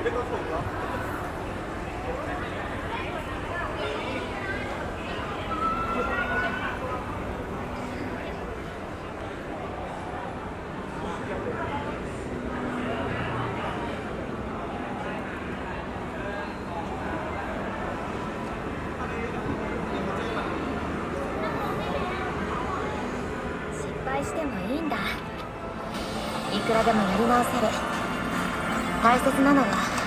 失敗してもいいんだ。いくらでもやり直せる。大切なのは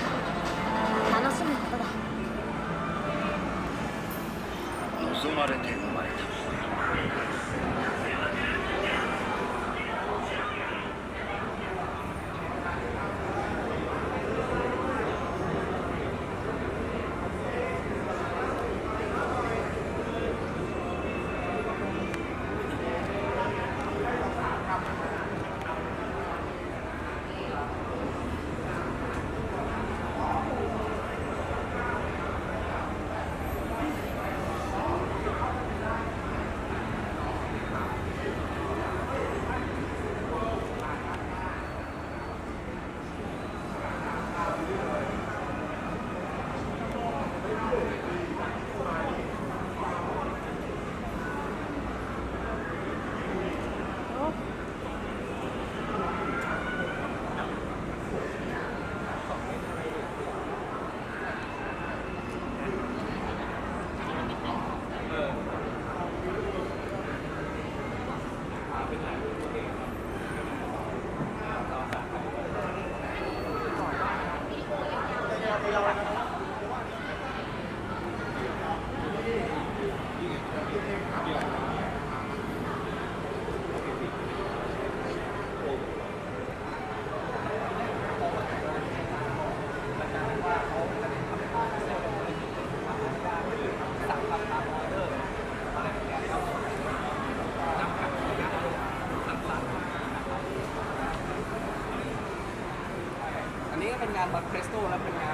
เป็นงานบัตเฟสโตและเป็นงาน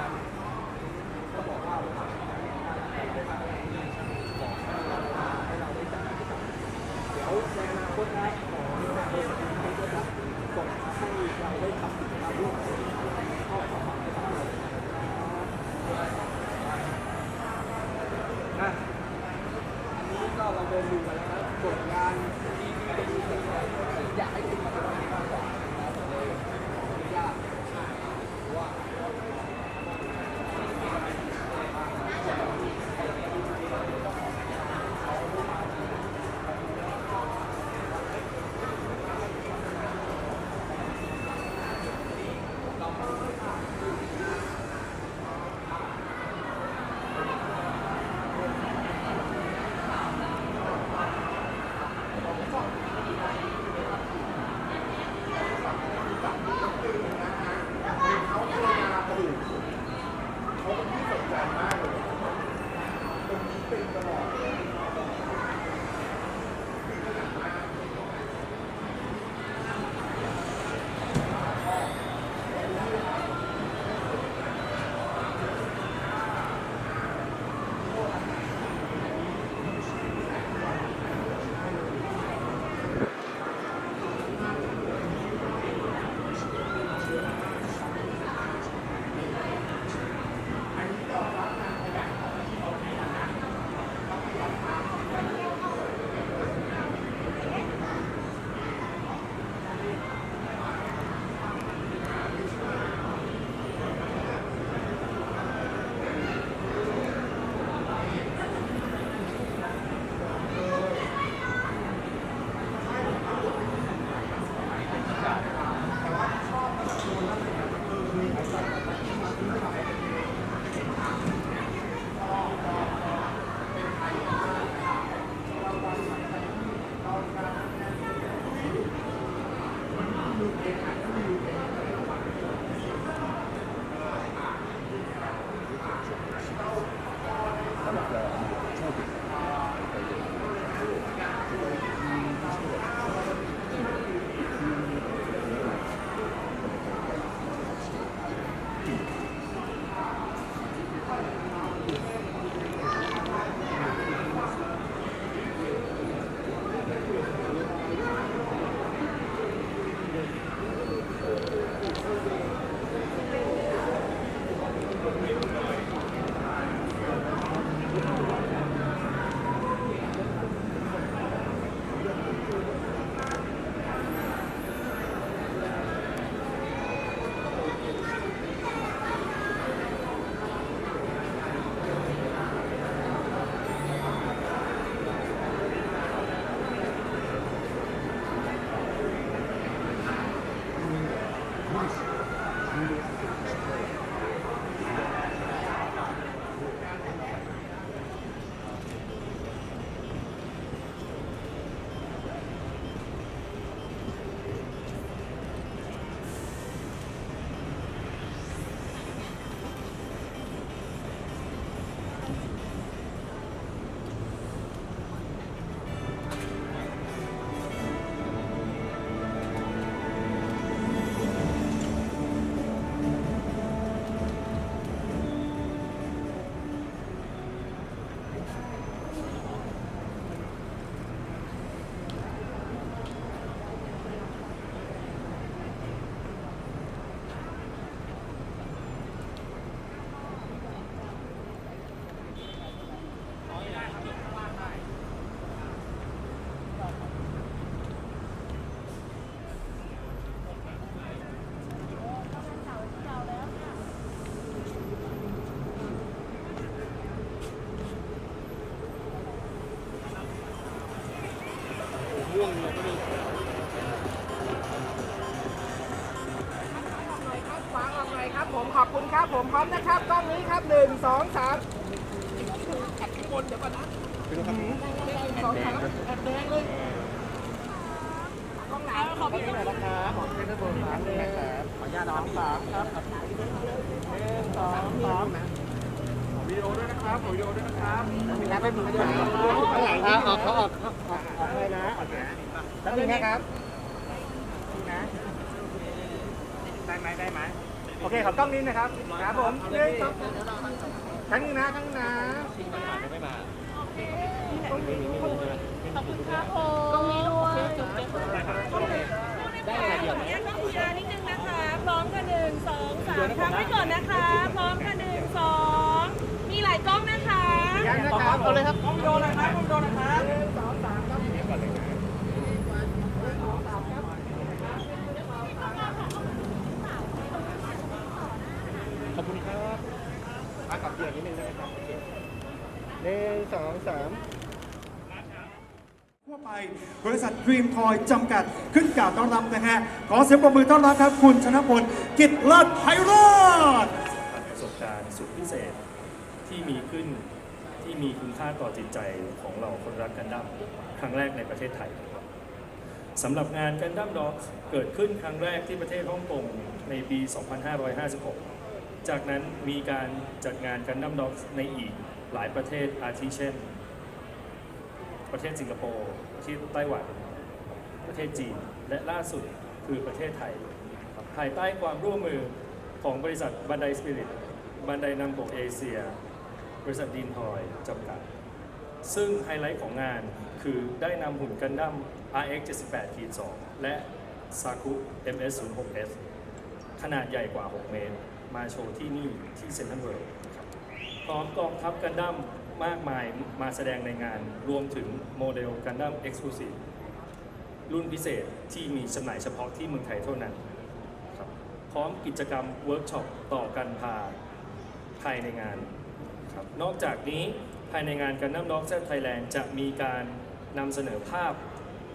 สองสามขัดข้างบนเดี๋ยวก่อนนะหนึ่งสองสามแอบแดงเลยกล้องหนขอบคุณนะครับขอบคุณครับผมสามครับขออนุญาตสามสามครับหนึ่งสองสามวิดีโอด้วยนะครับวิดีโอด้วยนะครับมีนะไม่มีข้างหลังครับออกเขาออกออกออกเลยนะออกนะแล้วนึงนะครับนะได้ไหมได้ไหม โอเคขอบกล้องนี้นะครับครับผมหนึ่งสองครั้งหนึงนะครั้งหนึงนะไม่มาขอบคุณครับผมตรงนี้ด้วยได้อะไรเดียวไหมแยกต้องคุยานิดนึงนะคะ พร้อมกันหนึ่งสองสามทำไว้ก่อนนะคะ พร้อมกันหนึ่งสองมีหลายกล้องนะคะ ยังนะครับเอาเลยครับกล้องโดนนะครับกล้องโดนนะครับหนึ่งสองสามครับเดี๋ยวก่อนเลยนะขอบคุณครับมากับเดียวนิดนึงได้ไหมครับโอเค หนึ่งสองสามทั่วไปบริษัท Dream Toy จำกัดขึ้นกล่าวต้อนรับนะฮะ ขอเสียงปรบมือต้อนรับครับ คุณชนะพลกิจเลิศไพโรจน์ประสบการณ์สุดพิเศษที่มีขึ้นที่มีคุณค่าต่อจิตใจของเราคนรักกันดั้มครั้งแรกในประเทศไทยครับสำหรับงานกันดั้มด็อกเกิดขึ้นครั้งแรกที่ประเทศฮ่องกงในปี 2556 จากนั้นมีการจัดงานกันดั้มด็อกในอีก หลายประเทศอาทิเช่น ประเทศสิงคโปร์ประเทศไต้หวัน ประเทศจีน และล่าสุดคือประเทศไทยภายใต้ความร่วมมือของบริษัทบันไดสปิริตบันไดนำโกเอเชีย บริษัทดีนทอยจำกัด ซึ่งไฮไลท์ของงานคือได้นำหุ่นกันดั้ม RX 78 2 และ Saku MS 0 6 S ขนาดใหญ่กว่า 6 เมตร มาโชว์ที่นี่ที่เซ็นทรัลเวิลด์ครับ พร้อมกองทัพกันดั้มมากมายมาแสดงในงาน รวมถึงโมเดลกันดั้ม Exclusive รุ่นพิเศษที่มีจำหน่ายเฉพาะที่เมืองไทยเท่านั้นครับพร้อมกิจกรรมเวิร์กช็อปต่อกันพาภายในงานครับนอกจากนี้ภายในงานกันดั้มด็อกแซไทยแลนด์จะมีการนำเสนอภาพ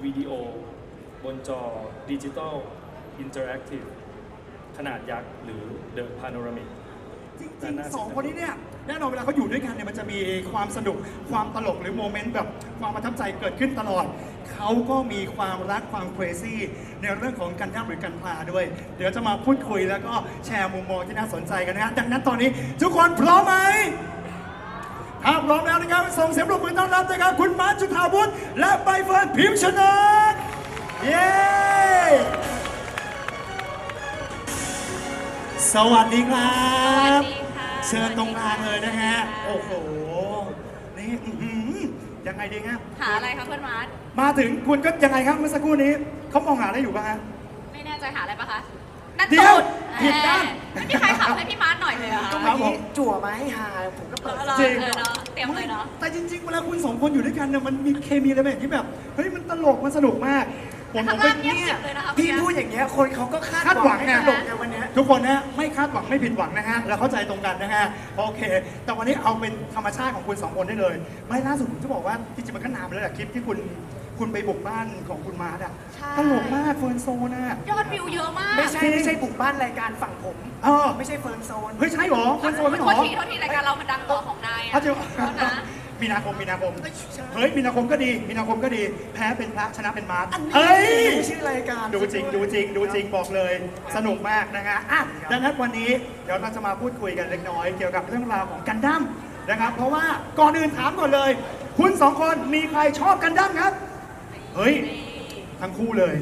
วิดีโอบนจอดิจิตอลอินเตอร์แอคทีฟขนาดยักษ์หรือ The Panoramic จริงๆสองคนนี้เนี่ย แน่นอนเวลาเขาอยู่ด้วยกันเนี่ยมันจะมีความสนุกความตลกหรือโมเมนต์แบบความประทับใจเกิดขึ้นตลอด เขาก็มีความรักความเครซี่ในเรื่องของกันดั้มหรือกันพาด้วย เดี๋ยวจะมาพูดคุยแล้วก็แชร์มุมมองที่น่าสนใจกันนะฮะดังนั้นตอนนี้ทุกคนพร้อมไหมถ้าพร้อมแล้วนะครับส่งเสียงปรบมือต้อนรับนะครับคุณมาร์คจุธาวุฒิและใบเฟิร์นพิมพ์ชนกเย้สวัสดีครับ เชิญตรงกลางเลยนะฮะ โอ้โห นี่อื้อหือยังไงดีครับ หาอะไรคะเพื่อนมาร์ทมาถึงคุณก็ยังไงครับเมื่อสักครู่นี้ เขามองหาอะไรอยู่บ้างฮะ ไม่แน่ใจหาอะไรปะคะนั่นเดี๋ยวตูดผิดด้านไม่มีใครขับให้พี่มาร์ทหน่อยเลยเหรอคะครับผม จั่วมาให้หาผมก็เปิดเออจริง เออเนาะเตรียมเลยเนาะ แต่จริงๆ เวลาคุณสองคนอยู่ด้วยกันเนี่ยมันมีเคมีอะไรแบบที่แบบ เฮ้ย มันตลก มันสนุกมาก ผมผข้างมเป็ล่านงเงียบกริบเลยนะคะพี่พูดอย่างเงี้ยคนเขาก็คาดคาดหวังให้ไงตลกในวันเนี้ยทุกคนนะไม่คาดหวังไม่ผิดหวังนะฮะเราเข้าใจตรงกันนะฮะโอเค แต่วันนี้เอาเป็นธรรมชาติของคุณสองคนได้เลย ไม่ล่าสุดผมจะบอกว่าจริงๆมันก็นานไปแล้วแหละคลิปที่คุณคุณไปบุกบ้านของคุณมาร์ทอะใช่ ตลกมากเฟิร์นโซนอะยอดวิวเยอะมากไม่ใช่ไม่ใช่บุกบ้านรายการฝั่งผมเออ ไม่ใช่เฟิร์นโซน เฮ้ยใช่เหรอเฟิร์นโซนไม่เหรโทอษทีโทษทีรายการเรามันดังกว่าของนายอะเขาจะโทษนะ มีนาคมมีนาคมเอ้ยใช่เฮ้ยมีนาคมก็ดี มีนาคมก็ดี แพ้เป็นพระชนะเป็นมาร์ทอันนี้เฮ้ยดูชื่อรายการดูจริงดูจริงดูจริงบอกเลย สนุกมากนะฮะอะดังนั้นวันนี้เดี๋ยวเราจะมาพูดคุยกันเล็กน้อย เกี่ยวกับเรื่องราวของกันดั้มนะครับ เพราะว่าก่อนอื่นถามก่อนเลย คุณสองคนมีใครชอบกันดั้มครับ เฮ้ย ทั้งคู่เลย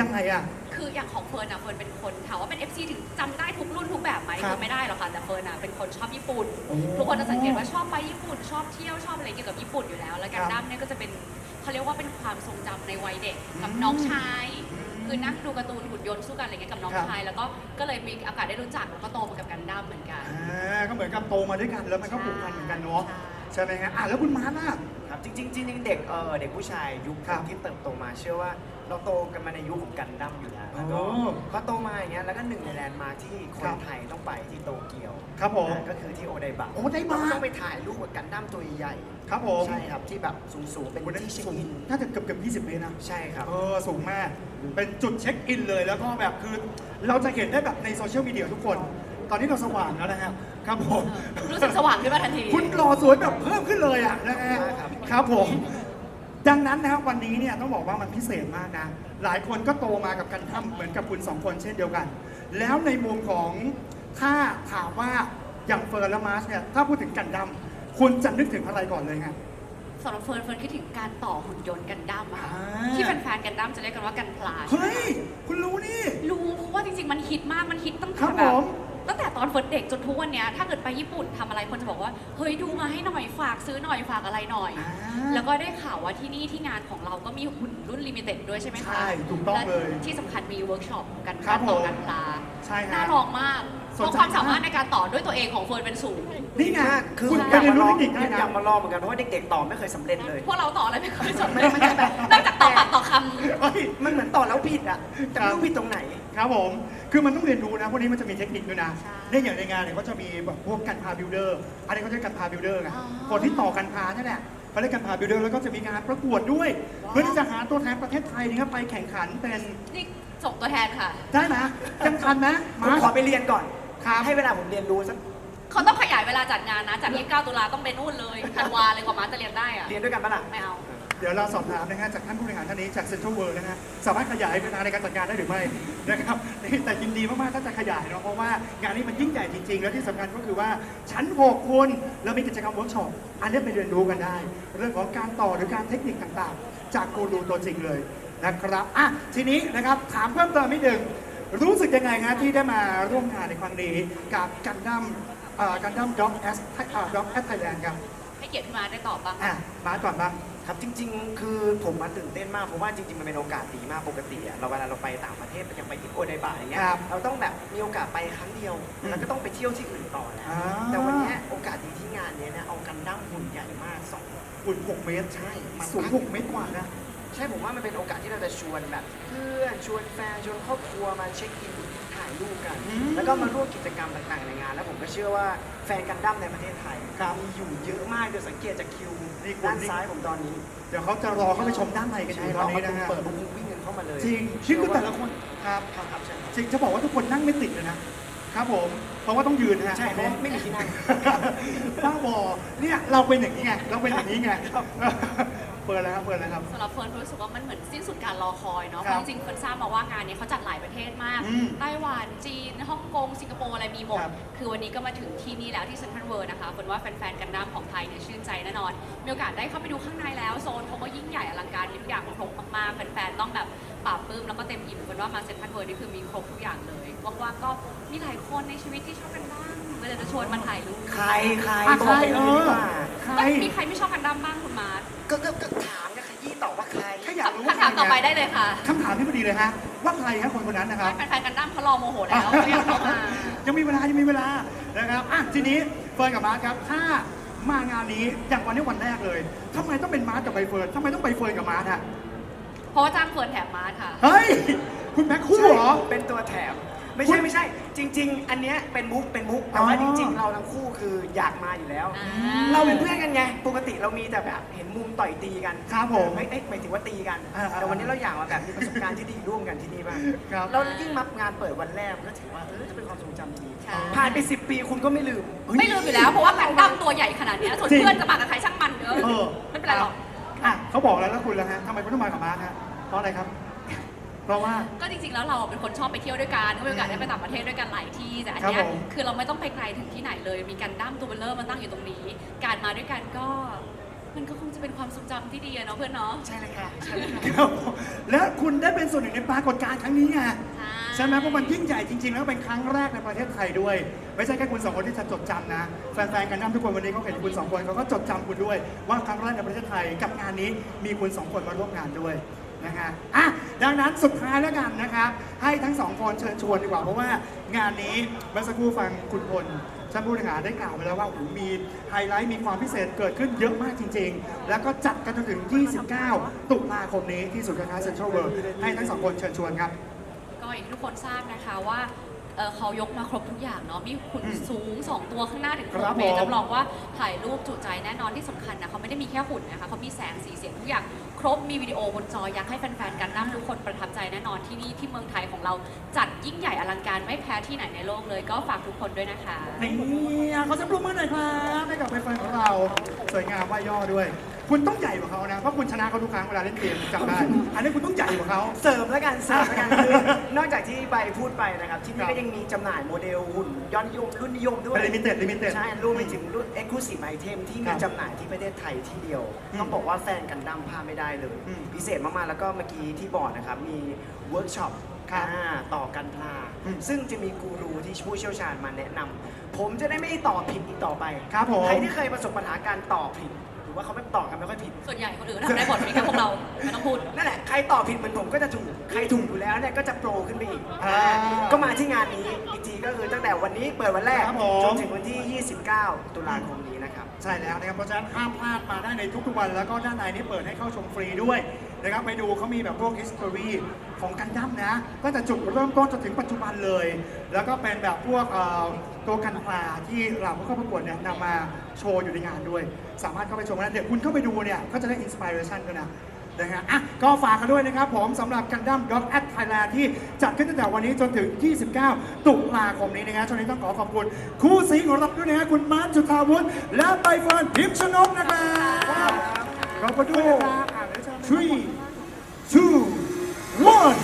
ยังไงอะคื ออย่างของเฟิร์นอะเฟิร์นเป็นคนถามว่าเป็น FC ถึงจำได้ทุกรุ่นทุกแบบไหมครับเฟิร์นไม่ได้หรอกค่ะแต่เฟิร์นอะเป็นคนชอบญี่ปุ่น โอ้ทุกคนจะสังเกตว่าชอบไปญี่ปุ่น ชอบเที่ยวชอบอะไรเกี่ยวกับญี่ปุ่นอยู่แล้ว แล้วกันดั้มเนี่ยก็จะเป็นเขาเรียกว่าเป็นความทรงจำในวัยเด็กกับอืมน้องชาย คือนั่งดูการ์ตูนหุ่นยนต์สู้กันอะไรเงี้ยกับน้องครับ ชาย แล้วก็ก็เลยมีโอกาสได้รู้จักแล้วก็โตมากับกันดั้มเหมือนกัน อ่าก็เหมือนกับโตมาด้วยกันแล้วมันก็ผูกพันเหมือนกันเนาะใช่ใช่ไหมฮะอะแล้วคุณมาร์ทล่ะ ครับจริงๆจริงๆเด็กเออเด็กผู้ชายยุคครับ ที่เติบโตมาเชื่อว่า เราโตกันมาในยุคของกันดั้มอยู่แล้วแล้วก็โอ้พอโตมาอย่างเงี้ยแล้วก็หนึ่งในแลนด์มาร์คที่คครันบไทยต้องไปที่โตเกียวครับผมก็คือที่โอไดบะโอไดบะเราก็ต้องไปถ่ายรูปกับกันดั้มตัวใหญ่ครับผมใช่ครับที่แบบสูงๆเป็นคุณได้ที่เช็คสูงอินน่าจะเกือบเกือบ20 เมตรนะ ใช่ครับ เออสูงมาก เป็นจุดเช็คอินเลยแล้วก็แบบคือเราจะเห็นได้แบบในโซเชียลมีเดียทุกคน ตอนนี้เราสว่างแล้วนะครับครับผม รู้สึกสว่างขึ้นมาทันที คุณหล่อสวยแบบเพิ่มขึ้นเลยอะนะฮะครับครับผม ดังนั้นนะครับวันนี้เนี่ยต้องบอกว่ามันพิเศษมากนะ หลายคนก็โตมากับกันทำเหมือนกับคุณสองคนเช่นเดียวกัน แล้วในมุมของถ้าถามว่าอย่างเฟิร์นและมาร์ชเนี่ยถ้าพูดถึงกันดั้มคุณจะนึกถึงอะไรก่อนเลยครับสำหรับเฟิร์นเฟิร์นคิดถึงการต่อหุ่นยนต์กันดั้มอะค่ะอ่าที่แฟนๆกันดั้มจะเรียกกันว่ากันพลาใช่ไหมเฮ้ยคุณรู้นี่ รู้เพราะว่าจริงๆมันฮิตมากมันฮิตตั้งครัแต่บแบผบม ตั้งแต่ตอนเฟิร์นเด็กจนทุกวันเนี้ยถ้าเกิดไปญี่ปุ่นทำอะไรคนจะบอกว่า เฮ้ยดูมาให้หน่อยฝากซื้อหน่อยฝากอะไรหน่อย อ่า แล้วก็ได้ข่าวว่าที่นี่ที่งานของเราก็มีหุ่นรุ่นลิมิเต็ดด้วยใช่ไหมคะใช่ถูกต้องเลยและที่สำคัญมีเวิร์กช็อปกันครับต่อผมกันพลา ใช่ฮะ น่าลองมาก เพสนใจราะความสามารถในการต่อด้วยตัวเองของเฟิร์นเป็นสูง นี่ไงคือคุณอไปยากเรียมานลรู้องเทคนิคได้นะ อยากมาลองเหมือนกันเพราะว่าเด็กๆต่อไม่เคยสำเร็จเลย พวกเราต่ออะไรไม่เคยสำเร็จมันจะแบบนอกจากต่อปากต่อคำเฮ้ย มันเหมือนต่อแล้วผิดอะจะไม่ครับรู้ผิดตรงไหน ครับผม คือมันต้องเรียนรู้นะ พวกนี้มันจะมีเทคนิคด้วยนะใช่ในอย่างในงานเนี่ยเขาจะมีแบบพวกกันพาบิลเดอร์ อันนี้เขาเรียกกันพาบิลเดอร์ไงอ๋อคนที่ต่อกันพาเนี่ยแหละเขาเรียกกันพาบิลเดอร์แล้วก็จะมีงานประกวดด้วยเพื่อที่จะหาตัวแทนประเทศไทยนะครับไปแข่งขันเป็น นี่ส่งตัวแทนค่ะ ได้ไหมยังทันไหมผมมา ขอไปเรียนก่อน ครับให้เวลาผมเรียนรู้สักเขาต้องขยายเวลาจัดงานนะ จาก29ตุลาต้องไปนู่นเลยธันวาเลยกว่าม้าจะเรียนได้อะเรียนด้วยกันปะล่ะไม่เอา เดี๋ยวเราสอบถามนะฮะจากท่านผู้บริหารท่านนี้จากเซ็นทรัลเวิร์นะฮะสามารถขยายเวลาในการจัดงานได้หรือไม่นะครับนี่แต่ยินดีมากๆถ้าจะขยายเนาะเพราะว่างานนี้มันยิ่งใหญ่จริงๆ แล้วที่สำคัญก็คือว่าชั้น6คนเรามีกิจกรรมเวิร์กช็อปอันนี้ไปเรียนรู้กันได้ เรื่องของการต่อหรือการเทคนิคต่างๆ จากกูรูตัวจริงเลยนะครับอะทีนี้นะครับถามเพิ่มเติมนิดนึง รู้สึกยังไงฮะที่ได้มาร่วมงานในครั้งนี้กับกันดั้มกันดั้มด็อกแอสด็อกแอสไทยแลนด์ครับให้เกียรติพี่มาได้ตอบบ้างอะมาก่อนบ้างครับจริง ๆ คือผมมาตื่นเต้นมากเพราะว่าจริง ๆ มันเป็นโอกาสดีมากปกติอะเราเวลาเราไปต่างประเทศอย่างไปที่โอไดบะอย่างเงี้ยครับเราต้องแบบมีโอกาสไปครั้งเดียวอืมแล้วก็ต้องไปเที่ยวที่อื่นต่อแหละอ่าแต่วันเนี้ยโอกาสดีที่งานเนี้ยนะเอากันดั้มหุ่นใหญ่มากสองอุ่น6เมตรใช่มันสูง6เมตรกว่านะ ใช่ผมว่ามันเป็นโอกาสที่เราจะชวนแบบเพื่อนชวนแฟนชวนครอบครัวมาเช็คอินถ่ายรูปกัน อืมแล้วก็มาร่วมกิจกรรมต่างๆในงาน แล้วผมก็เชื่อว่าแฟนกันดั้มในประเทศไทยครับมีอยู่เยอะมากโดยสังเกตจากคิวนี่คุณ ด้านซ้ายผมตอนนี้เดี๋ยวเขาจะรอเข้าไปชมด้านในกันอใช่ยู่ตเราอนเอานี้ประตูนะฮะเปิดบุ้งวิ่งกันเข้ามาเลยจริงนี่คือแต่ละคนครับครับครับใช่ครับจริงจะบอกว่าทุกคนนั่งไม่ติดเลยนะครับผมเพราะว่าต้องยืนนะฮะ ใช่เพราะว่าไม่มีที่นั่ง บ้าบอเนี่ยเราเป็นอย่างนี้ไง เราเป็นอย่างนี้ไง เปิดแล้วครับเปิดแล้วครับ สำหรับเฟิร์นรู้สึกว่ามันเหมือนสิ้นสุดการรอคอยเนาะคเพรับราะจริงๆเฟิร์นทราบมาว่างานนี้เขาจัดหลายประเทศมาก อืมไต้หวันจีนฮ่องกง สิงคโปร์อะไรมีหมด ครับ คือวันนี้ก็มาถึงที่นี่แล้วที่เซ็นทรัลเวิลด์นะคะเฟิร์นว่าแฟนๆกันน้ำของไทยเนี่ยชื่นใจแน่นอน มีโอกาสได้เข้าไปดูข้างในแล้วโซนเขาก็ยิ่งใหญ่อลังการมีทุกอย่างครบมากๆแฟนๆต้องแบบปราบปลื้มแล้วก็เต็มอิ่มเฟิร์นว่ามาเซ็นทรัลเวิลด์นี่คือมีครบทุกอย่างเลยว่างๆก็มีหลายคนในชีวิตที่ชอบกันบ้างเวลาจะชวนมาถ่ายรูปใครใครอะบใคอรกไปเอเลยดีอกว่าใครก็มีใครไม่ชอบกันดั้มบ้างคุณมาร์คก็ก็ก็ ต่อไปได้เลยค่ะคำถามที่พอดีเลยฮะว่าใครครับคนคนนั้นนะครับ แฟนๆกันดั้มเขารอโมโหแล้วเขาอยากเข้ามายังมีเวลายังมีเวลานะครับอะทีนี้เฟิร์นกับมาร์คครับ ถ้ามางานนี้อย่างวันนี้วันแรกเลยทำไมต้องเป็นมาร์คกับใบเฟิร์นทำไมต้องใบเฟิร์นกับมาร์คฮะเพราะว่าจ้างเฟิร์นแถมมาร์คค่ะ เฮ้ย คุณแพ็คคู่เหรอใช่เป็นตัวแถม ไม่คุใช่ณไม่ใช่ จริง ๆ อันเนี้ยเป็นมุกเป็นมุกแต่ว่าอ๋อจริง ๆ เราทั้งคู่คืออยากมาอยู่แล้ว อ่า เราเป็นเพื่อนกันไงปกติเรามีแต่แบบเห็นมุมต่อยตีกันครับผมเฮ้ยเอ้ยหมายถึงว่าตีกัน อ่าๆแต่วันนี้เราอยากมาแบบมีประสบการณ์ที่ดีร่วมกันที่นี่บ้างครับแล้วยิ่งมางานเปิดวันแรกมันก็ถือว่าเออจะเป็นความทรงจำดีใช่ผ่านไป 10 ปีคุณก็ไม่ลืม ไม่ลืมอยู่แล้วเพราะว่ากันดั้มตัวใหญ่ขนาดเนี้ยส่วนจริง เพื่อนจะมากับใครช่างมันเนอะเออไม่เป็นไรหรอก อะเขาบอกแล้วแล้วคุณล่ะฮะทำไมคุณต้องมากับมาร์คฮะเพราะอะไรครับ เพราะว่า ก็จริงๆ แล้วเราเป็นคนชอบไปเที่ยวด้วยกันก็มีโอกาสได้ไปต่างประเทศด้วยกันหลายที่แต่อันเนี้ครัยบผม คือเราไม่ต้องไปไกลถึงที่ไหนเลย มีกันดั้มตัวเบลเลอร์มาตั้งอยู่ตรงนี้ การมาด้วยกันก็ มันก็คงจะเป็นความทรงจำที่ดีอะเนาะเพื่อนเนาะใช่เลยค่ะใช่เลยค่ะครับผมแล้วคุณได้เป็นส่วนหนึ่งในปรากฏการณ์ครั้งนี้ไง ใช่ไหมเพราะมันยิ่งใหญ่จริง ๆ แล้วเป็นครั้งแรกในประเทศไทยด้วย ไม่ใช่แค่คุณสองคนที่จะจดจำนะ แฟนๆ กันน้ำทุกคนวันนี้เขาเห็นคุณสองคนเขาก็จดจำคุณด้วย ว่าครั้งแรกในประเทศไทยกับงานนี้มีคุณสองคนมาร่วมงานด้วย นะฮะอะดังนั้นสุดท้ายแล้วกันนะครับให้ทั้งสองคนเชิญชวนดีกว่าเพราะว่างานนี้เมื่อสักครู่ฟังคุณพลท่านผู้บริหารได้กล่าวไปแล้วว่าโอ้โหมีไฮไลท์มีความพิเศษเกิดขึ้นเยอะมากจริง ๆ แล้วก็จัดกันจนถึง 29 ตุลาคมนี้ที่ศูนย์การค้าเซ็นทรัลเวิลด์ให้ทั้งสองคนเชิญชวนครับ ก็อย่างที่ทุกคนทราบนะคะว่าเอ่อเขายกมาครบทุกอย่างเนาะมีหุ่นอืมสูง 2 ตัวข้างหน้าถึงครับ6เมตรผมรับรองว่าถ่ายรูปจุใจแน่นอนที่สำคัญนะเขาไม่ได้มีแค่หุ่นนะคะเขามีแสงสีเสียงทุกอย่าง ครบมีวิดีโอบนจออยากให้แฟนๆกันนั่งทุกคนประทับใจแน่นอนที่นี่ที่เมืองไทยของเราจัดยิ่งใหญ่อลังการไม่แพ้ที่ไหนในโลกเลยก็ฝากทุกคนด้วยนะคะ นี่เขาจะปรบมือหน่อยครับให้กับแฟนๆของเรา สวยงามว่าย่อด้วย คุณต้องใหญ่กว่าเขานะ เพราะคุณชนะเขาทุกครั้งเวลาเล่นเกมจำได้ อันนี้คุณต้องใหญ่กว่าเขา เสริมแล้วกันเสริมแล้วกันคือนอกจากที่ใบพูดไปนะครับ ที่ครันี่บก็ยังมีจำหน่ายโมเดลหุ่นยอดนิยมรุ่นนิยมด้วย เป็น limited limited ใช่รวมไปถึงรุ่น exclusive item ที่ครัมีบจำหน่ายที่ประเทศไทยที่เดียว อืมต้องบอกว่าแฟนกันดั้มพลาดไม่ได้เลย อืมพิเศษมากๆ แล้วก็เมื่อกี้ที่บอร์ดนะครับ มีเวิร์กช็อปครับต่อกันพลา อืมซึ่งจะมีกูรูที่ผู้เชี่ยวชาญมาแนะนำผมจะได้ไม่ต่อผิดอีกต่อไปครับผม ใครที่เคยประสบปัญหาการต่อผิดห รือว่าเขาไม่ต่อกันไม่ค่อยผิด ส่วนใหญ่คนอื่นทำได้หมดมีแค่พวกเราไม่ต้องพูด นั่นแหละ ใครตอบผิดเหมือนผมก็จะถูก ใครถูกอยู่แล้วเนี่ยก็จะโปรขึ้นไปอีกอ่าก็มาที่งานนี้อีกทีก็คือตั้งแต่วันนี้เปิดวันแรก ครับผม จนถึงวันที่ 29 ตุลาคมนี้นะครับ ใช่แล้วนะครับเพราะฉะนั้นห้ามพลาดมาได้ในทุกๆวัน แล้วก็ด้านในนี้เปิดให้เข้าชมฟรีด้วยนะครับไปดูเขามีแบบพวก history ของกันดั้มนะตั้งแต่จุดเริ่มต้นจนถึงปัจจุบันเลย แล้วก็เป็นแบบพวกเอ่อ ตัวกันปลาที่เราผู้เข้าประกวดเนี่ยนำมาโชว์อยู่ในงานด้วย สามารถเข้าไปชมได้เดี๋ยวคุณเข้าไปดูเนี่ยก็จะได้อินสปิเรชันด้วยนะนะฮะอะก็ฝากกันด้วยนะครับผมสำหรับกันดั้มด็อกแอดไทยแลนด์ที่จัดขึ้นตั้งแต่วันนี้จนถึง 29 ตุลาคมนี้นะฮะช่วงนี้ต้องขอขอบคุณ คู่ซีของเราด้วยนะฮะคุณมาร์ทจุธาวุฒิและใบเฟิร์นพิมชนกนะครับขอบคุณด้วยนะครับอะเดี๋ยวเชิญ three two one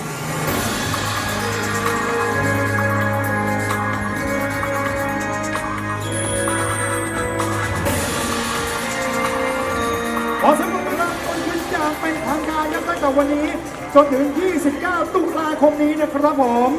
จนถึง 29 ตุลาคมนี้นะครับผม